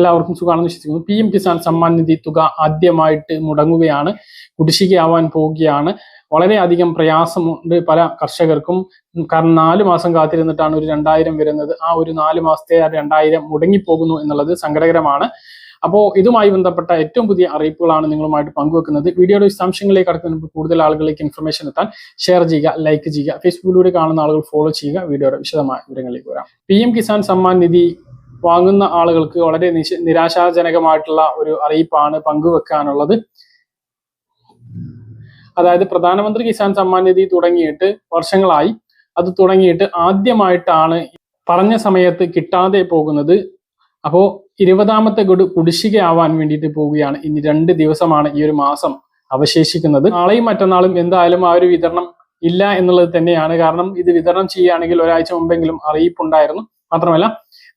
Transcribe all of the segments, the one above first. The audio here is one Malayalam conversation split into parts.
എല്ലാവർക്കും സുഖമാണെന്ന് വിശ്വസിക്കുന്നു. പി എം കിസാൻ സമ്മാൻ നിധി തുക ആദ്യമായിട്ട് മുടങ്ങുകയാണ്. കുടിശ്ശികയാവാൻ പോവുകയാണ്. വളരെയധികം പ്രയാസമുണ്ട് പല കർഷകർക്കും. കാരണം നാല് മാസം കാത്തിരുന്നിട്ടാണ് ഒരു രണ്ടായിരം വരുന്നത്. ആ ഒരു നാല് മാസത്തെ ആ രണ്ടായിരം മുടങ്ങിപ്പോകുന്നു എന്നുള്ളത് സങ്കടകരമാണ്. അപ്പോൾ ഇതുമായി ബന്ധപ്പെട്ട ഏറ്റവും പുതിയ അറിയിപ്പുകളാണ് നിങ്ങളുമായിട്ട് പങ്കുവെക്കുന്നത്. വീഡിയോയുടെ വിശദാംശങ്ങളിലേക്ക് കടക്കുന്നതിന് മുമ്പ് കൂടുതൽ ആളുകളിലേക്ക് ഇൻഫർമേഷൻ എത്താൻ ഷെയർ ചെയ്യുക ലൈക്ക് ചെയ്യുക. ഫേസ്ബുക്കിലൂടെ കാണുന്ന ആളുകൾ ഫോളോ ചെയ്യുക. വീഡിയോയുടെ വിശദമായ വിവരങ്ങളിലേക്ക് വരാം. പി കിസാൻ സമ്മാൻ നിധി വാങ്ങുന്ന ആളുകൾക്ക് വളരെ നിരാശാജനകമായിട്ടുള്ള ഒരു അറിയിപ്പാണ് പങ്കുവെക്കാനുള്ളത്. അതായത് പ്രധാനമന്ത്രി കിസാൻ സമ്മാൻ നിധി തുടങ്ങിയിട്ട് വർഷങ്ങളായി. അത് തുടങ്ങിയിട്ട് ആദ്യമായിട്ടാണ് പറഞ്ഞ സമയത്ത് കിട്ടാതെ പോകുന്നത്. അപ്പോ ഇരുപതാമത്തെ ഗഡു കുടിശ്ശികയാവാൻ വേണ്ടിയിട്ട് പോവുകയാണ്. ഇനി രണ്ട് ദിവസമാണ് ഈ ഒരു മാസം അവശേഷിക്കുന്നത്. നാളെയും മറ്റന്നാളും എന്തായാലും ആ ഒരു വിതരണം ഇല്ല എന്നുള്ളത് തന്നെയാണ്. കാരണം ഇത് വിതരണം ചെയ്യുകയാണെങ്കിൽ ഒരാഴ്ച മുമ്പെങ്കിലും അറിയിപ്പുണ്ടായിരുന്നു. മാത്രമല്ല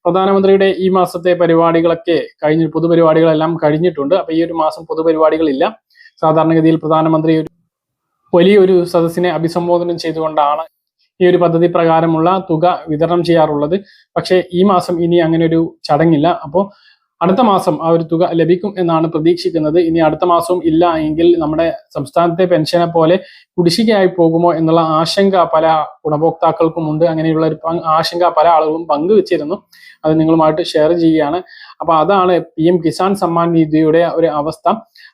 പ്രധാനമന്ത്രിയുടെ ഈ മാസത്തെ പരിപാടികളൊക്കെ കഴിഞ്ഞ പൊതുപരിപാടികളെല്ലാം കഴിഞ്ഞിട്ടുണ്ട്. അപ്പൊ ഈ ഒരു മാസം പൊതുപരിപാടികളില്ല. സാധാരണഗതിയിൽ പ്രധാനമന്ത്രി ഒരു വലിയൊരു സദസ്സിനെ അഭിസംബോധനം ചെയ്തുകൊണ്ടാണ് ഈ ഒരു പദ്ധതി പ്രകാരമുള്ള തുക വിതരണം ചെയ്യാറുള്ളത്. പക്ഷേ ഈ മാസം ഇനി അങ്ങനെ ഒരു ചടങ്ങില്ല. അപ്പോൾ അടുത്ത മാസം ആ ഒരു തുക ലഭിക്കും എന്നാണ് പ്രതീക്ഷിക്കുന്നത്. ഇനി അടുത്ത മാസവും ഇല്ല എങ്കിൽ നമ്മുടെ സംസ്ഥാനത്തെ പെൻഷനെ പോലെ കുടിശ്ശികയായി പോകുമോ എന്നുള്ള ആശങ്ക പല ഗുണഭോക്താക്കൾക്കും ഉണ്ട്. അങ്ങനെയുള്ള ഒരു ആശങ്ക പല ആളുകളും പങ്കുവച്ചിരുന്നു. അത് നിങ്ങളുമായിട്ട് ഷെയർ ചെയ്യുകയാണ്. അപ്പൊ അതാണ് പി എം കിസാൻ സമ്മാൻ നിധിയുടെ ഒരു അവസ്ഥ.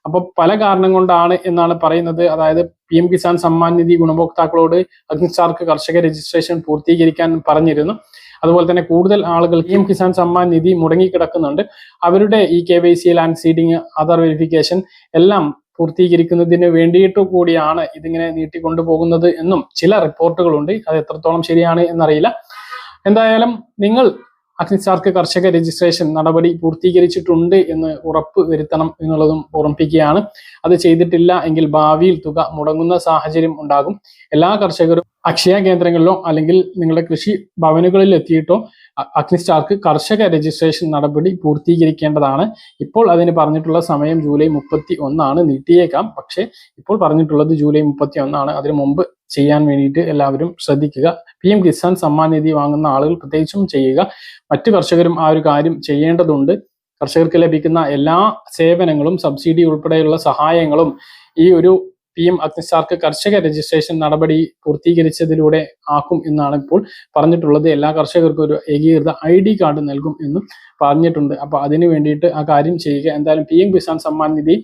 അപ്പൊ പല കാരണം കൊണ്ടാണ് എന്നാണ് പറയുന്നത്. അതായത് പി എം കിസാൻ സമ്മാൻ നിധി ഗുണഭോക്താക്കളോട് അഗ്നിസ്റ്റാർക്ക് കർഷക രജിസ്ട്രേഷൻ പൂർത്തീകരിക്കാൻ പറഞ്ഞിരുന്നു. അതുപോലെ തന്നെ കൂടുതൽ ആളുകൾ പി എം കിസാൻ സമ്മാൻ നിധി മുടങ്ങിക്കിടക്കുന്നുണ്ട്. അവരുടെ ഈ K Y C land seeding Aadhaar verification എല്ലാം പൂർത്തീകരിക്കുന്നതിന് വേണ്ടിയിട്ട് കൂടിയാണ് ഇതിങ്ങനെ നീട്ടിക്കൊണ്ടുപോകുന്നത് എന്നും ചില റിപ്പോർട്ടുകളുണ്ട്. അത് എത്രത്തോളം ശരിയാണ് എന്നറിയില്ല. എന്തായാലും നിങ്ങൾ അഗ്നിസ്റ്റാർക്ക് കർഷക രജിസ്ട്രേഷൻ നടപടി പൂർത്തീകരിച്ചിട്ടുണ്ട് എന്ന് ഉറപ്പ് വരുത്തണം എന്നുള്ളതും ഓർമ്മിപ്പിക്കുകയാണ്. അത് ചെയ്തിട്ടില്ല എങ്കിൽ ഭാവിയിൽ തുക മുടങ്ങുന്ന സാഹചര്യം ഉണ്ടാകും. എല്ലാ കർഷകരും അക്ഷയ കേന്ദ്രങ്ങളിലോ അല്ലെങ്കിൽ നിങ്ങളുടെ കൃഷി ഭവനുകളിൽ എത്തിയിട്ടോ അ- അഗ്നിസ്റ്റാർക്ക് കർഷക രജിസ്ട്രേഷൻ നടപടി പൂർത്തീകരിക്കേണ്ടതാണ്. ഇപ്പോൾ അതിന് പറഞ്ഞിട്ടുള്ള സമയം ജൂലൈ മുപ്പത്തി ഒന്നാണ് നീട്ടിയേക്കാം. പക്ഷേ ഇപ്പോൾ പറഞ്ഞിട്ടുള്ളത് ജൂലൈ മുപ്പത്തി ഒന്നാണ് അതിനു മുമ്പ് ചെയ്യാൻ വേണ്ടിയിട്ട് എല്ലാവരും ശ്രദ്ധിക്കുക. പി എം കിസാൻ സമ്മാൻ നിധി വാങ്ങുന്ന ആളുകൾ പ്രത്യേകിച്ചും ചെയ്യുക. മറ്റു കർഷകരും ആ ഒരു കാര്യം ചെയ്യേണ്ടതുണ്ട്. കർഷകർക്ക് ലഭിക്കുന്ന എല്ലാ സേവനങ്ങളും സബ്സിഡി ഉൾപ്പെടെയുള്ള സഹായങ്ങളും ഈ ഒരു പി എം അഗ്നിസ്റ്റാർക്ക് കർഷക രജിസ്ട്രേഷൻ നടപടി പൂർത്തീകരിച്ചതിലൂടെ ആക്കും എന്നാണ് ഇപ്പോൾ പറഞ്ഞിട്ടുള്ളത്. എല്ലാ കർഷകർക്കും ഒരു ഏകീകൃത ഐ ഡി കാർഡ് നൽകും എന്നും പറഞ്ഞിട്ടുണ്ട്. അപ്പൊ അതിനു വേണ്ടിയിട്ട് ആ കാര്യം ചെയ്യുക. എന്തായാലും പി എം കിസാൻ സമ്മാൻ നിധി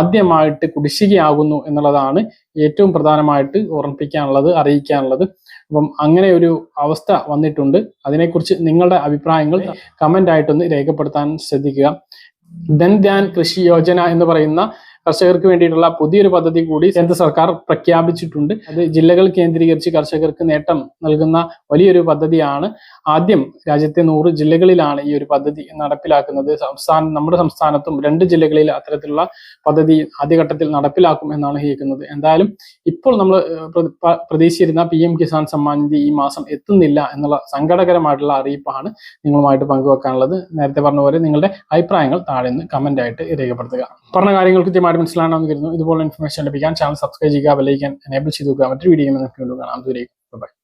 ആദ്യമായിട്ട് കുടിശ്ശികയാകുന്നു എന്നുള്ളതാണ് ഏറ്റവും പ്രധാനമായിട്ട് ഓർമ്മിപ്പിക്കാനുള്ളത് അറിയിക്കാനുള്ളത്. അപ്പം അങ്ങനെ ഒരു അവസ്ഥ വന്നിട്ടുണ്ട്. അതിനെക്കുറിച്ച് നിങ്ങളുടെ അഭിപ്രായങ്ങൾ കമന്റ് ആയിട്ടൊന്ന് രേഖപ്പെടുത്താൻ ശ്രദ്ധിക്കുക. ധൻ ധ്യാൻ കൃഷി യോജന എന്ന് പറയുന്ന കർഷകർക്ക് വേണ്ടിയിട്ടുള്ള പുതിയൊരു പദ്ധതി കൂടി കേന്ദ്ര സർക്കാർ പ്രഖ്യാപിച്ചിട്ടുണ്ട്. അത് ജില്ലകൾ കേന്ദ്രീകരിച്ച് കർഷകർക്ക് നേട്ടം നൽകുന്ന വലിയൊരു പദ്ധതിയാണ്. ആദ്യം രാജ്യത്തെ നൂറ് ജില്ലകളിലാണ് ഈ ഒരു പദ്ധതി നടപ്പിലാക്കുന്നത്. സംസ്ഥാനം നമ്മുടെ സംസ്ഥാനത്തും രണ്ട് ജില്ലകളിൽ അത്തരത്തിലുള്ള പദ്ധതി ആദ്യഘട്ടത്തിൽ നടപ്പിലാക്കും എന്നാണ് കേൾക്കുന്നത്. എന്തായാലും ഇപ്പോൾ നമ്മൾ പ്രതീക്ഷിച്ചിരുന്ന പി എം കിസാൻ സമ്മാൻ നിധി ഈ മാസം എത്തുന്നില്ല എന്നുള്ള സങ്കടകരമായിട്ടുള്ള അറിയിപ്പാണ് നിങ്ങളുമായിട്ട് പങ്കുവെക്കാനുള്ളത്. നേരത്തെ പറഞ്ഞ പോലെ നിങ്ങളുടെ അഭിപ്രായങ്ങൾ താഴെ നിന്ന് കമന്റ് ആയിട്ട് രേഖപ്പെടുത്തുക. പറഞ്ഞ കാര്യങ്ങൾ കൃത്യമായിട്ട് മനസ്സിലാണെന്ന് കരുതുന്നു. ഇതുപോലെ ഇൻഫർമേഷൻ ലഭിക്കാൻ ചാനൽ സബ്സ്ക്രൈബ് ചെയ്യുക ബെല്ലൈക്കൻ എനേബിൾ ചെയ്തു മറ്റൊരു വീഡിയോ നമുക്ക് കാണാം. ബൈ